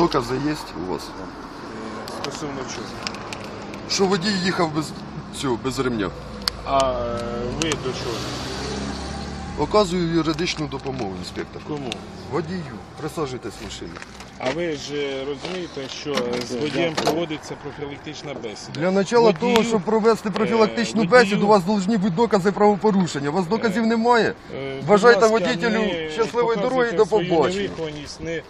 докази є у вас? Стосовно чого? Що водій їхав без цього, без ремня. А е, ви до чого? Оказую юридичну допомогу, інспектор. Кому? Водію, присаджуйтесь в машину. А ви ж е, розумієте, що з водієм проводиться профілактична бесіда. Для начала Водію, того, щоб провести профілактичну е, бесіду, у вас повинні бути докази правопорушення. У вас доказів немає? Е, будь Бажайте ласка, водітелю не щасливої дороги і до свою побачення. невихованість, не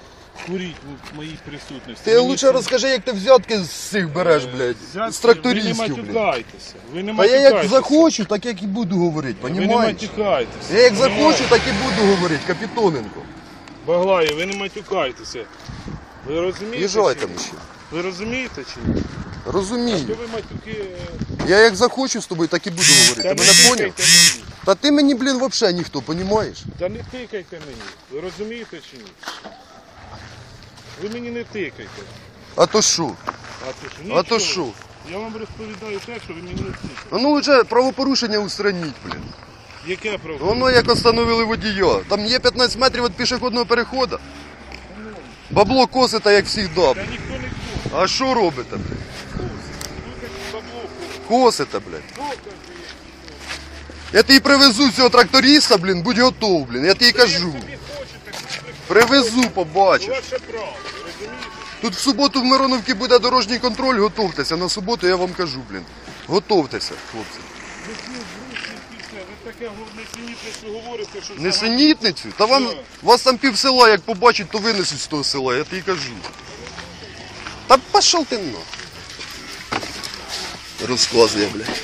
куріть в моїй присутності. Ти Мені лучше це- розкажи, як ти взятки з цих береш, блядь, Взятки, з трактористів, Ви не блядь. матюкайтеся. Ви не Та я як матюкайтеся. захочу, так як і буду говорити, Ви не понімаєш? матюкайтеся. Я як захочу, так і буду говорити, Капітоненко. Баглаю, ви не матюкайтеся. Ви розумієте? Їжджайте, чи ні? мужчина. Ви розумієте чи ні? Розумію. Що ви матюки... е, Я як захочу з тобою, так і буду говорити. Та Ти не мене поняв? тикайте мені. Та ти мені, блін, взагалі ніхто, понімаєш? Та не тикайте мені. Ви розумієте чи ні? Ви мені не тикайте. А то що? А то що? А то Нічого. що? Я вам розповідаю те, що ви мені не тикаєте. Ну вже правопорушення устраніть, блін. Яке право? Воно як остановили водія. Там є 15 метрів від пішохідного переходу. Бабло косите, як завжди. Та ніхто не кусить. А що робите, блін? Косите, блін. Є. Я тобі привезу цього тракториста, блін, будь готов, блін. Я тобі кажу. Привезу, побачиш. ваше право, розумієте? Тут в суботу в Мироновці буде дорожній контроль, готовтеся. На суботу я вам кажу, блін. Готовтеся, хлопці. Ви таке несенітне говорите, що... Не взагалі- синітницю? Та вам Що? вас там пів села, як побачать, то винесуть з того села, я тобі кажу. Та пішов ти на. Розказує, блядь.